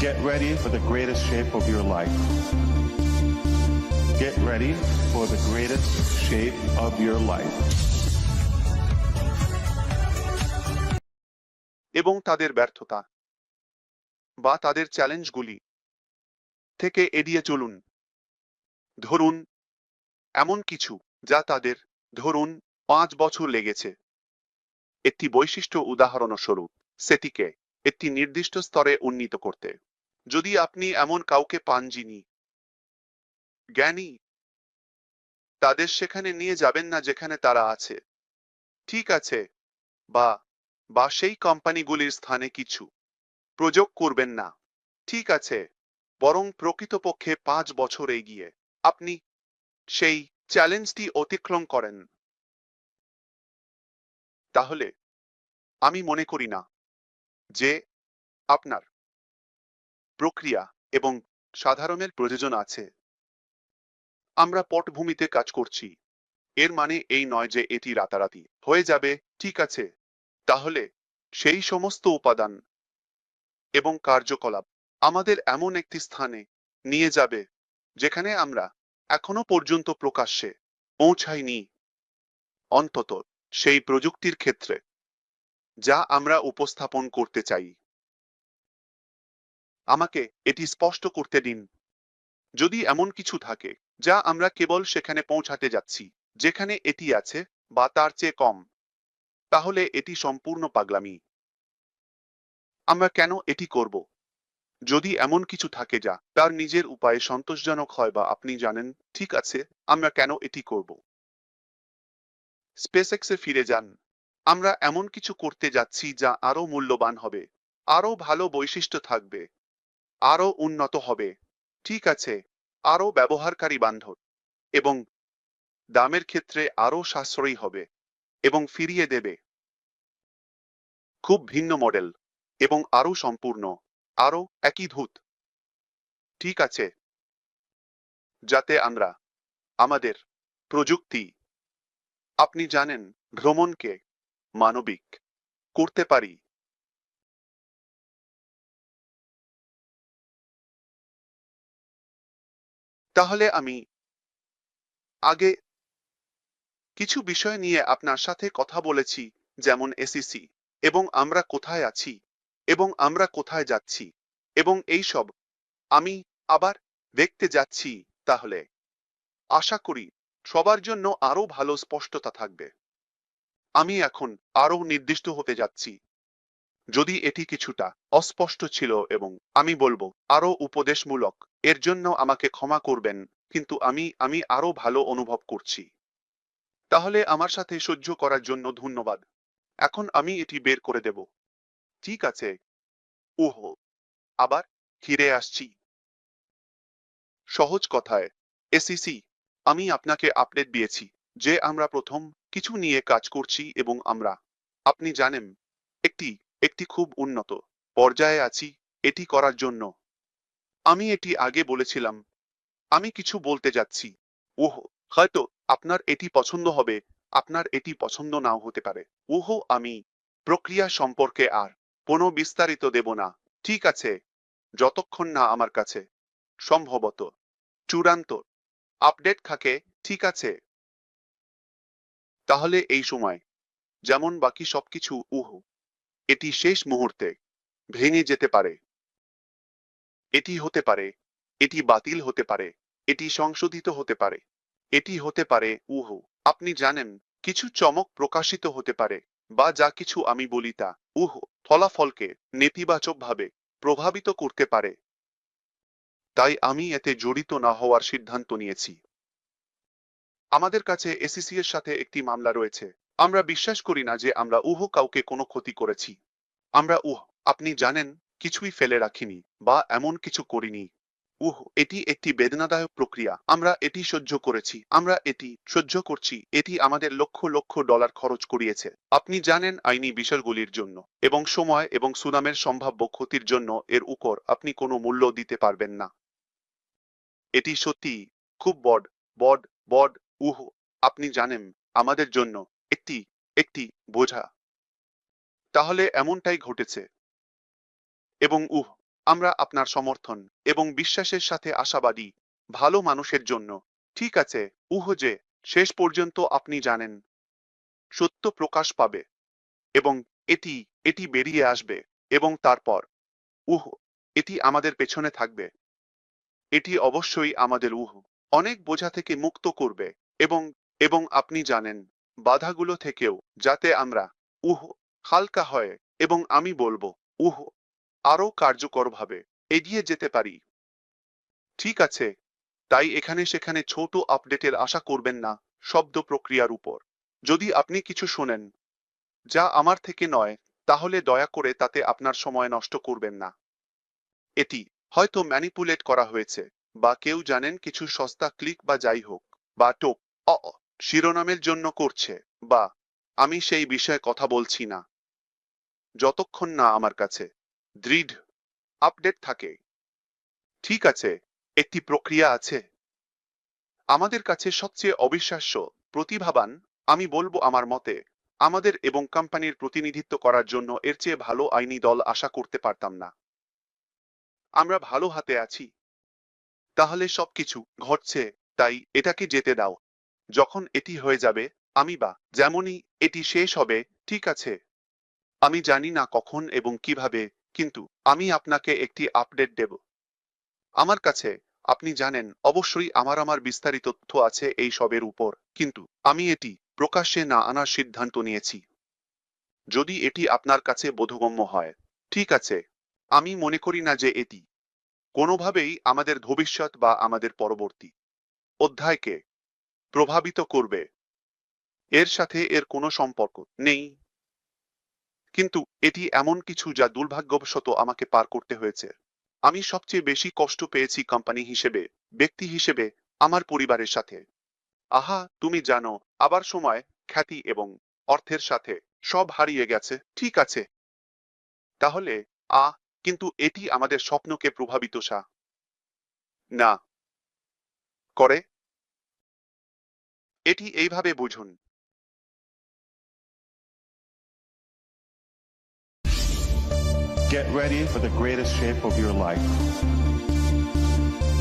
Get ready for the greatest shape of your life. Get ready for the greatest shape of your life. এবং তাদের ব্যর্থতা বা তাদের চ্যালেঞ্জগুলি থেকে এড়িয়ে চলুন ধরুন, এমন কিছু যা তাদের, ধরুন, পাঁচ বছর লেগেছে একটি বৈশিষ্ট্য উদাহরণস্বরূপ, সেটিকে একটি নির্দিষ্ট স্তরে উন্নীত করতে যদি আপনি এমন কাউকে পান যিনি জ্ঞানী, তাদের সেখানে নিয়ে যাবেন না যেখানে তারা আছে। ঠিক আছে, বা বা সেই কোম্পানিগুলির স্থানে কিছু প্রযোগ করবেন না। ঠিক আছে, বরং প্রকৃতপক্ষে পাঁচ বছর এগিয়ে আপনি সেই চ্যালেঞ্জটি অতিক্রম করেন। তাহলে, আমি মনে করি না যে আপনার প্রক্রিয়া এবং সাধারণের প্রয়োজন আছে। আমরা পটভূমিতে কাজ করছি। এর মানে এই নয় যে এটি রাতারাতি। হয়ে যাবে, ঠিক আছে। তাহলে সেই সমস্ত উপাদান এবং কার্যকলাপ আমাদের এমন একটি স্থানে নিয়ে যাবে, যেখানে আমরা এখনও পর্যন্ত প্রকাশ্যে পৌঁছাইনি। অন্তত সেই প্রযুক্তির ক্ষেত্রে, যা আমরা উপস্থাপন করতে চাই। আমাকে এটি স্পষ্ট করতে দিন। যদি এমন কিছু থাকে, যা আমরা কেবল সেখানে পৌঁছাতে যাচ্ছি, যেখানে এটি আছে বা তার চেয়ে কম, তাহলে এটি সম্পূর্ণ পাগলামি। আমরা কেন এটি করব? যদি এমন কিছু থাকে যা তার নিজের উপায়ে সন্তোষজনক হয় বা আপনি জানেন, ঠিক আছে, আমরা কেন এটি করব? স্পেসএক্সে ফিরে যান। আমরা এমন কিছু করতে যাচ্ছি যা আরও মূল্যবান হবে আরও ভালো বৈশিষ্ট্য থাকবে। আরও উন্নত হবে। ঠিক আছে আরও ব্যবহারকারী বান্ধব এবং দামের ক্ষেত্রে আরও সাশ্রয়ী হবে এবং ফিরিয়ে দেবে। খুব ভিন্ন মডেল এবং আরও সম্পূর্ণ আরও একই ধূত। ঠিক আছে, যাতে আমরা আমাদের প্রযুক্তি, আপনি জানেন, ভ্রমণকে মানবিক করতে পারি। তাহলে আমি আগে কিছু বিষয় নিয়ে আপনার সাথে কথা বলেছি, যেমন এসিসি, এবং আমরা কোথায় আছি, এবং আমরা কোথায় যাচ্ছি, এবং এই সব। আমি আবার দেখতে যাচ্ছি তাহলে। আশা করি সবার জন্য আরও ভালো স্পষ্টতা থাকবে। আমি এখন আরও নির্দিষ্ট হতে যাচ্ছি। যদি এটি কিছুটা অস্পষ্ট ছিল এবং আমি বলব আরও উপদেশমূলক এর জন্য আমাকে ক্ষমা করবেন, কিন্তু আমি আমি আরও ভালো অনুভব করছি। তাহলে আমার সাথে সহ্য করার জন্য ধন্যবাদ। এখন আমি এটি বের করে দেব। ঠিক আছে। ওহো! আবার ফিরে আসছি। সহজ কথায়, এসিসি, আমি আপনাকে আপডেট দিয়েছি যে আমরা প্রথম কিছু নিয়ে কাজ করছি এবং আমরা, আপনি জানেন, একটি একটি খুব উন্নত পর্যায়ে আছি, এটি করার জন্য। আমি এটি আগে বলেছিলাম। আমি কিছু বলতে যাচ্ছি। ওহ, হয়তো আপনার এটি পছন্দ হবে। আপনার এটি পছন্দ নাও হতে পারে। ওহো, আমি। প্রক্রিয়া সম্পর্কে আর কোনো বিস্তারিত দেব না। ঠিক আছে। যতক্ষণ না আমার কাছে। সম্ভবত। চূড়ান্ত। আপডেট থাকে, ঠিক আছে। তাহলে এই সময়। যেমন বাকি সবকিছু, উহ, এটি শেষ মুহূর্তে। ভেঙে যেতে পারে। এটি হতে পারে, এটি বাতিল হতে পারে, এটি সংশোধিত হতে পারে, এটি হতে পারে, উহ, আপনি জানেন, কিছু চমক প্রকাশিত হতে পারে, বা যা কিছু আমি বলি তা, উহ, ফলাফলকে নেতিবাচকভাবে প্রভাবিত করতে পারে। তাই আমি এতে জড়িত না হওয়ার সিদ্ধান্ত নিয়েছি। আমাদের কাছে এসিসি এর সাথে একটি মামলা রয়েছে। আমরা বিশ্বাস করি না যে আমরা উহ কাউকে কোনো ক্ষতি করেছি। আমরা উহ, আপনি জানেন কিছুই ফেলে রাখিনি বা এমন কিছু করিনি। উহ, এটি একটি বেদনাদায়ক প্রক্রিয়া। আমরা এটি সহ্য করেছি। আমরা এটি সহ্য করছি। এটি আমাদের লক্ষ লক্ষ ডলার খরচ করিয়েছে। আপনি জানেন আইনি বিষয়গুলির জন্য এবং সময় এবং সুনামের সম্ভাব্য ক্ষতির জন্য এর উপর আপনি কোনো মূল্য দিতে পারবেন না। এটি সত্যি খুব বড বড বড, উহ, আপনি জানেন, আমাদের জন্য একটি একটি বোঝা। তাহলে এমনটাই ঘটেছে। এবং উহ, আমরা আপনার সমর্থন এবং বিশ্বাসের সাথে আশাবাদী, ভালো মানুষের জন্য। ঠিক আছে, উহ, যে, শেষ পর্যন্ত আপনি জানেন। সত্য প্রকাশ পাবে এবং এটি এটি বেরিয়ে আসবে এবং তারপর, উহ, এটি আমাদের পেছনে থাকবে। এটি অবশ্যই আমাদের উহ, অনেক বোঝা থেকে মুক্ত করবে এবং এবং আপনি জানেন, বাধাগুলো থেকেও যাতে আমরা, উহ, হালকা হয় এবং আমি বলব, উহ আরও কার্যকরভাবে এগিয়ে যেতে পারি। ঠিক আছে তাই এখানে সেখানে ছোট আপডেটের আশা করবেন না শব্দ প্রক্রিয়ার উপর। যদি আপনি কিছু শোনেন যা আমার থেকে নয় তাহলে দয়া করে তাতে আপনার সময় নষ্ট করবেন না। এটি হয়তো ম্যানিপুলেট করা হয়েছে বা কেউ জানেন কিছু সস্তা ক্লিক বা যাই হোক বা অ অ, শিরোনামের জন্য করছে বা আমি সেই বিষয়ে কথা বলছি না। যতক্ষণ না আমার কাছে। দৃঢ় আপডেট থাকে। ঠিক আছে, একটি প্রক্রিয়া আছে। আমাদের কাছে সবচেয়ে অবিশ্বাস্য প্রতিভাবান, আমি বলব আমার মতে, আমাদের এবং কোম্পানির প্রতিনিধিত্ব করার জন্য এর চেয়ে ভালো আইনি দল আশা করতে পারতাম না। আমরা ভালো হাতে আছি। তাহলে সবকিছু ঘটছে, তাই এটাকে যেতে দাও। যখন এটি হয়ে যাবে, আমি বা, যেমনই এটি শেষ হবে, ঠিক আছে। আমি জানি না কখন এবং কীভাবে কিন্তু আমি আপনাকে একটি আপডেট দেব। আমার কাছে, আপনি জানেন, অবশ্যই আমার আমার বিস্তারিত তথ্য আছে এই সবের উপর, কিন্তু আমি এটি প্রকাশ্যে না আনার সিদ্ধান্ত নিয়েছি। যদি এটি আপনার কাছে বোধগম্য হয়, ঠিক আছে, আমি মনে করি না যে এটি কোনোভাবেই আমাদের ভবিষ্যৎ বা আমাদের পরবর্তী অধ্যায়কে প্রভাবিত করবে। এর সাথে এর কোনো সম্পর্ক নেই। কিন্তু এটি এমন কিছু যা দুর্ভাগ্যবশত আমাকে পার করতে হয়েছে। আমি সবচেয়ে বেশি কষ্ট পেয়েছি কোম্পানি হিসেবে, ব্যক্তি হিসেবে, আমার পরিবারের সাথে। আহা, তুমি জানো, আবার সময়, খ্যাতি এবং অর্থের সাথে সব হারিয়ে গেছে, ঠিক আছে। তাহলে, আ, কিন্তু এটি আমাদের স্বপ্নকে প্রভাবিত সা। না। করে। এটি এইভাবে বুঝুন। Get ready for the greatest shape of your life.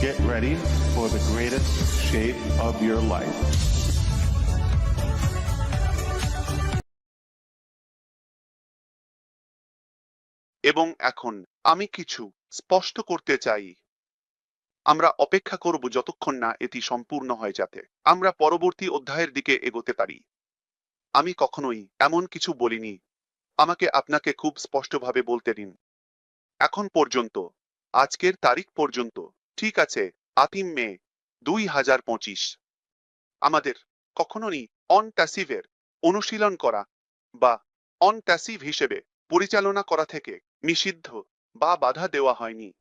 Get ready for the greatest shape of your life. এবং এখন আমি কিছু স্পষ্ট করতে চাই আমরা অপেক্ষা করব যতক্ষণ না এটি সম্পূর্ণ হয় যাতে আমরা পরবর্তী অধ্যায়ের দিকে এগোতে পারি আমি কখনোই এমন কিছু বলিনি আমাকে আপনাকে খুব স্পষ্টভাবে বলতে দিন। এখন পর্যন্ত, আজকের তারিখ পর্যন্ত, ঠিক আছে, আতিম মে, দুই হাজার পঁচিশ। আমাদের কখনোই অন ট্যাসিভের অনুশীলন করা বা অন ট্যাসিভ হিসেবে পরিচালনা করা থেকে নিষিদ্ধ বা বাধা দেওয়া হয়নি।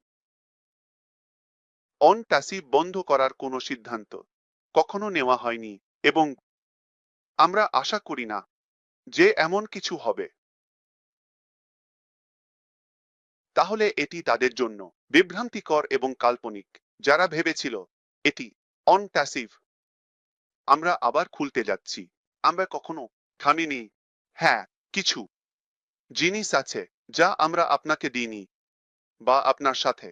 অন ট্যাসিভ বন্ধ করার কোনো সিদ্ধান্ত কখনো নেওয়া হয়নি এবং আমরা আশা করি না যে এমন কিছু হবে। তাহলে এটি তাদের জন্য বিভ্রান্তিকর এবং কাল্পনিক। যারা ভেবেছিল এটি অন ট্যাসিভ আমরা আবার খুলতে যাচ্ছি। আমরা কখনো থামিনি হ্যাঁ কিছু জিনিস আছে যা আমরা আপনাকে দিইনি বা আপনার সাথে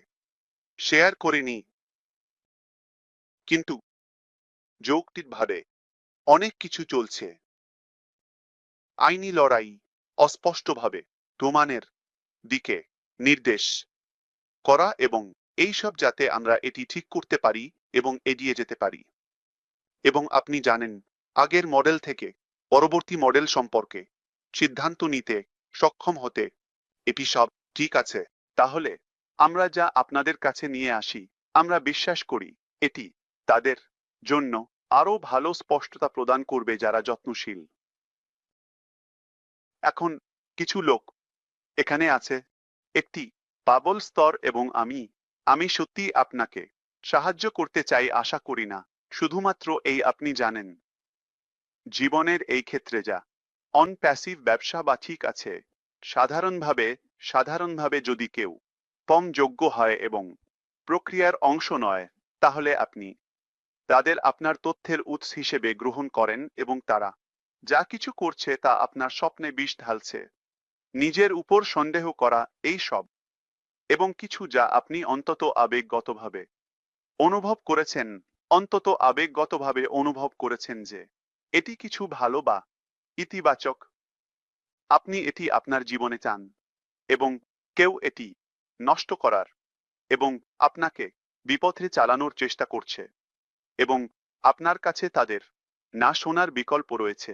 শেয়ার করিনি। কিন্তু যৌক্তিকভাবে অনেক কিছু চলছে। আইনি লড়াই অস্পষ্টভাবে প্রমাণের দিকে নির্দেশ করা এবং এইসব যাতে আমরা এটি ঠিক করতে পারি এবং এগিয়ে যেতে পারি। এবং আপনি জানেন, আগের মডেল থেকে পরবর্তী মডেল সম্পর্কে সিদ্ধান্ত নিতে সক্ষম হতে এটি সব ঠিক আছে। তাহলে আমরা যা আপনাদের কাছে নিয়ে আসি, আমরা বিশ্বাস করি এটি তাদের জন্য আরও ভালো স্পষ্টতা প্রদান করবে যারা যত্নশীল। এখন কিছু লোক এখানে আছে একটি বাবল স্তর এবং আমি আমি সত্যি আপনাকে সাহায্য করতে চাই আশা করি না, শুধুমাত্র এই আপনি জানেন। জীবনের এই ক্ষেত্রে যা অন প্যাসিভ ব্যবসা বা ঠিক আছে, সাধারণভাবে সাধারণভাবে যদি কেউ কম যোগ্য হয় এবং প্রক্রিয়ার অংশ নয়, তাহলে আপনি তাদের আপনার তথ্যের উৎস হিসেবে গ্রহণ করেন এবং তারা যা কিছু করছে তা আপনার স্বপ্নে বিষ ঢালছে। নিজের উপর সন্দেহ করা এই সব এবং কিছু যা আপনি অন্তত আবেগগতভাবে অনুভব করেছেন, অন্তত আবেগগতভাবে অনুভব করেছেন যে, এটি কিছু ভালো বা ইতিবাচক। আপনি এটি আপনার জীবনে চান এবং কেউ এটি নষ্ট করার এবং আপনাকে বিপথে চালানোর চেষ্টা করছে এবং আপনার কাছে তাদের না শোনার বিকল্প রয়েছে।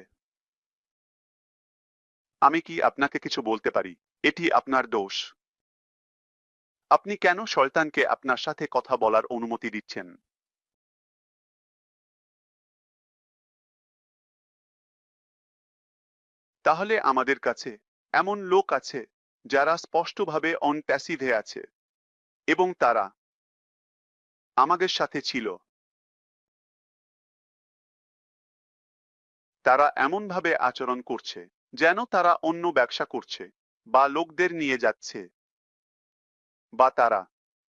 আমি কি আপনাকে কিছু বলতে পারি? এটি আপনার দোষ। আপনি কেন শয়তানকে আপনার সাথে কথা বলার অনুমতি দিচ্ছেন? তাহলে আমাদের কাছে এমন লোক আছে যারা স্পষ্টভাবে অন প্যাসিভে আছে এবং তারা আমাদের সাথে ছিল। তারা এমনভাবে আচরণ করছে যেন তারা অন্য ব্যবসা করছে বা লোকদের নিয়ে যাচ্ছে বা তারা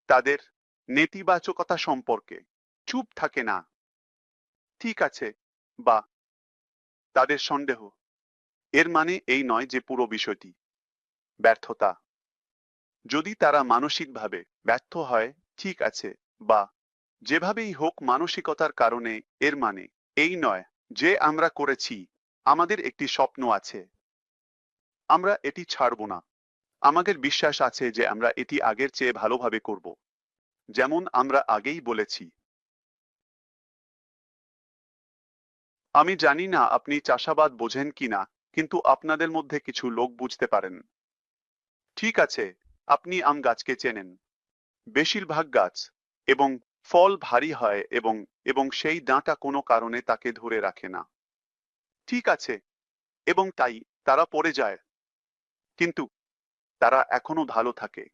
তাদের নেতিবাচকতা সম্পর্কে চুপ থাকে না। ঠিক আছে, বা তাদের সন্দেহ। এর মানে এই নয় যে পুরো বিষয়টি ব্যর্থতা। যদি তারা মানসিকভাবে ব্যর্থ হয়, ঠিক আছে, বা যেভাবেই হোক মানসিকতার কারণে এর মানে এই নয় যে আমরা করেছি আমাদের একটি স্বপ্ন আছে। আমরা এটি ছাড়ব না। আমাদের বিশ্বাস আছে যে আমরা এটি আগের চেয়ে ভালোভাবে করব। যেমন আমরা আগেই বলেছি। আমি জানি না আপনি চাষাবাদ বোঝেন কিনা কিন্তু আপনাদের মধ্যে কিছু লোক বুঝতে পারেন। ঠিক আছে, আপনি আম গাছকে চেনেন। বেশিরভাগ গাছ এবং ফল ভারী হয় এবং এবং সেই ডাঁটা কোনো কারণে তাকে ধরে রাখে না। ঠিক আছে। এবং তাই তারা পড়ে যায়। কিন্তু তারা এখনও ভালো থাকে।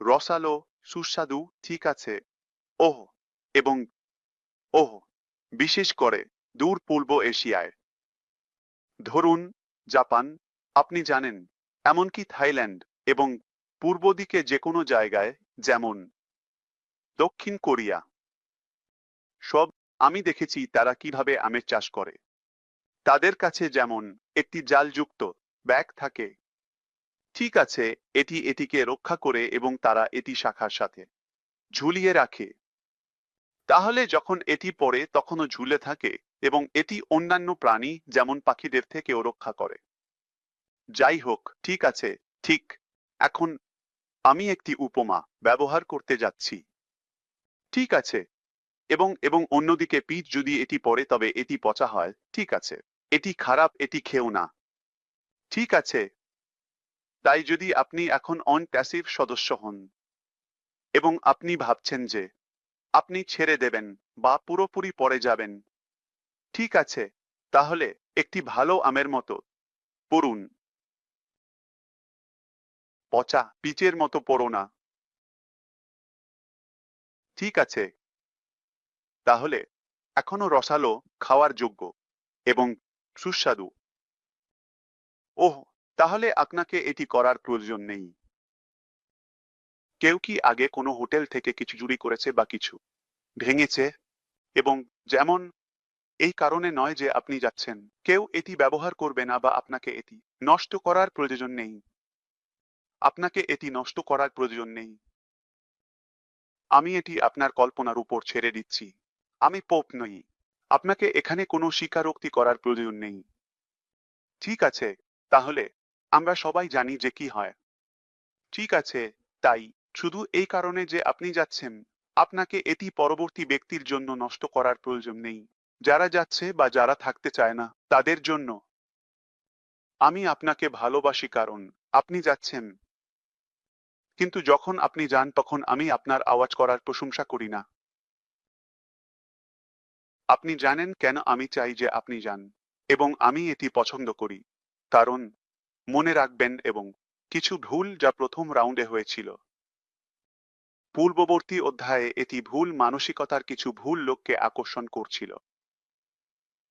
রসালো, সুস্বাদু, ঠিক আছে। ওহ, এবং ওহ, বিশেষ করে দূর পূর্ব এশিয়ায়। ধরুন, জাপান, আপনি জানেন, এমনকি থাইল্যান্ড এবং পূর্ব দিকে যে কোনো জায়গায়, যেমন দক্ষিণ কোরিয়া। সব আমি দেখেছি তারা কীভাবে আমের চাষ করে। তাদের কাছে যেমন একটি জালযুক্ত ব্যাগ থাকে, ঠিক আছে, এটি এটিকে রক্ষা করে এবং তারা এটি শাখার সাথে ঝুলিয়ে রাখে। তাহলে যখন এটি পড়ে তখনও ঝুলে থাকে এবং এটি অন্যান্য প্রাণী, যেমন পাখিদের থেকেও রক্ষা করে। যাই হোক, ঠিক আছে, ঠিক, এখন আমি একটি উপমা ব্যবহার করতে যাচ্ছি। ঠিক আছে, এবং এবং অন্যদিকে পিচ যদি এটি পড়ে তবে এটি পচা হয়, ঠিক আছে। এটি খারাপ, এটি খেও না। ঠিক আছে। তাই যদি আপনি এখন অন প্যাসিভ সদস্য হন এবং আপনি ভাবছেন যে আপনি ছেড়ে দেবেন বা পুরোপুরি পরে যাবেন, ঠিক আছে, তাহলে একটি ভালো আমের মতো পড়ুন। পচা পিচের মতো পড়ো না। ঠিক আছে। তাহলে এখনও রসালো খাওয়ার যোগ্য এবং সুস্বাদু। ওহ, তাহলে আপনাকে এটি করার প্রয়োজন নেই। কেউ কি আগে কোনো হোটেল থেকে কিছু চুরি করেছে বা কিছু ভেঙেছে? এবং যেমন এই কারণে নয় যে আপনি যাচ্ছেন, কেউ এটি ব্যবহার করবে না বা আপনাকে এটি নষ্ট করার প্রয়োজন নেই। আপনাকে এটি নষ্ট করার প্রয়োজন নেই। আমি এটি আপনার কল্পনার উপর ছেড়ে দিচ্ছি। আমি পোপ নই। আপনাকে এখানে কোনো স্বীকারোক্তি করার প্রয়োজন নেই। ঠিক আছে, তাহলে আমরা সবাই জানি যে কি হয়। ঠিক আছে, তাই শুধু এই কারণে যে আপনি যাচ্ছেন, আপনাকে এটি পরবর্তী ব্যক্তির জন্য নষ্ট করার প্রয়োজন নেই। যারা যাচ্ছে বা যারা থাকতে চায় না, তাদের জন্য। আমি আপনাকে ভালোবাসি কারণ আপনি যাচ্ছেন। কিন্তু যখন আপনি যান, তখন আমি আপনার আওয়াজ করার প্রশংসা করি না। আপনি জানেন কেন আমি চাই যে আপনি যান, এবং আমি এটি পছন্দ করি। কারণ, মনে রাখবেন এবং কিছু ভুল যা প্রথম রাউন্ডে হয়েছিল। পূর্ববর্তী অধ্যায়ে এটি ভুল মানসিকতার কিছু ভুল লোককে আকর্ষণ করছিল।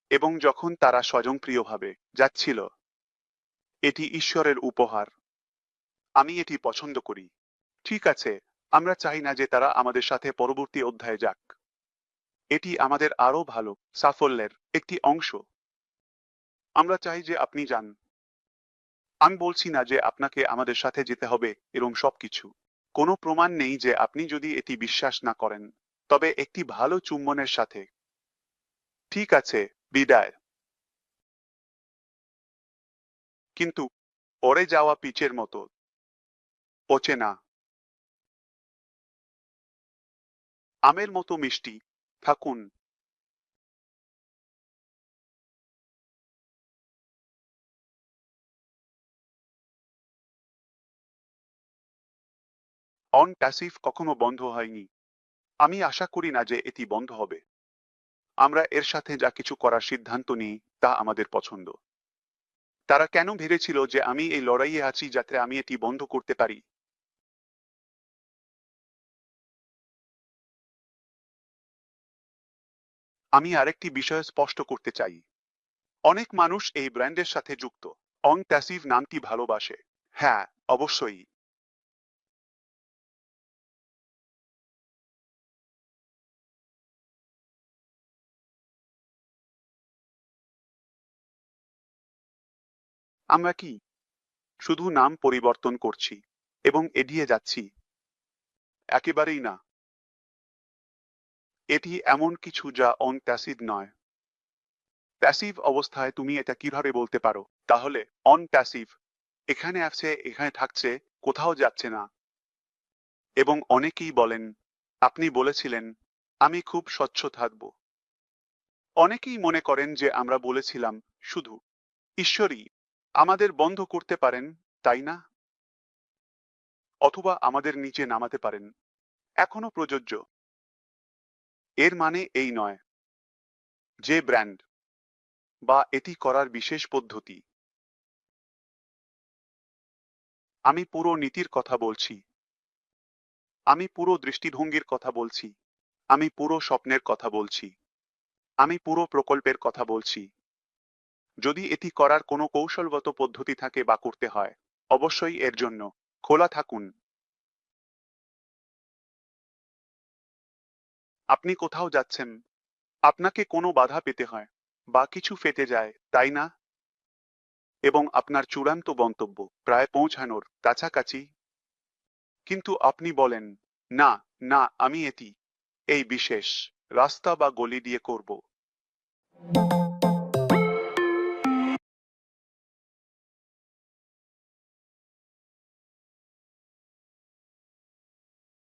এবং যখন তারা স্বজনপ্রিয়ভাবে যাচ্ছিল, এটি ঈশ্বরের উপহার। আমি এটি পছন্দ করি। ঠিক আছে, আমরা চাই না যে তারা আমাদের সাথে পরবর্তী অধ্যায়ে যাক। এটি আমাদের আরও ভালো সাফল্যের একটি অংশ। আমরা চাই যে আপনি যান। আমি বলছি না যে আপনাকে আমাদের সাথে যেতে হবে এরকম সবকিছু। কোনো প্রমাণ নেই যে আপনি যদি এটি বিশ্বাস না করেন, তবে একটি ভালো চুম্বনের সাথে। ঠিক আছে, বিদায়। কিন্তু পরে যাওয়া পিচের মতো। পচে না। আমের মতো মিষ্টি। থাকুন। অন প্যাসিভ কখনো বন্ধ হয়নি। আমি আশা করি না যে এটি বন্ধ হবে। আমরা এর সাথে যা কিছু করার সিদ্ধান্ত নিই, তা আমাদের পছন্দ। তারা কেন ভেবেছিল যে আমি এই লড়াইয়ে আছি যাতে আমি এটি বন্ধ করতে পারি? আমি আরেকটি বিষয় স্পষ্ট করতে চাই। অনেক মানুষ এই ব্র্যান্ডের সাথে যুক্ত। অং প্যাসিভ নামটি ভালোবাসে। হ্যাঁ অবশ্যই। আমরা কি? শুধু নাম পরিবর্তন করছি এবং এড়িয়ে যাচ্ছি। একেবারেই না। এটি এমন কিছু যা অন প্যাসিভ নয়। প্যাসিভ অবস্থায় তুমি এটা কীভাবে বলতে পারো? তাহলে অন প্যাসিভ এখানে আছে, এখানে থাকছে, কোথাও যাচ্ছে না। এবং অনেকেই বলেন, আপনি বলেছিলেন, আমি খুব স্বচ্ছ থাকব। অনেকেই মনে করেন যে আমরা বলেছিলাম, শুধু, ঈশ্বরই আমাদের বন্ধ করতে পারেন, তাই না? অথবা আমাদের নিচে নামাতে পারেন। এখনও প্রযোজ্য। এর মানে এই নয় যে ব্র্যান্ড বা এটি করার বিশেষ পদ্ধতি। আমি পুরো নীতির কথা বলছি। আমি পুরো দৃষ্টিভঙ্গির কথা বলছি। আমি পুরো স্বপ্নের কথা বলছি। আমি পুরো প্রকল্পের কথা বলছি। যদি এটি করার কোনো কৌশলগত পদ্ধতি থাকে বা করতে হয়, অবশ্যই এর জন্য। খোলা থাকুন। আপনি কোথাও যাচ্ছেন, আপনাকে কোনো বাধা পেতে হয় বা কিছু ফেটে যায়, তাই না? এবং আপনার চূড়ান্ত গন্তব্য প্রায় পৌঁছানোর কাছাকাছি। কিন্তু আপনি বলেন, না না, আমি এটি, এই বিশেষ রাস্তা বা গলি দিয়ে করব।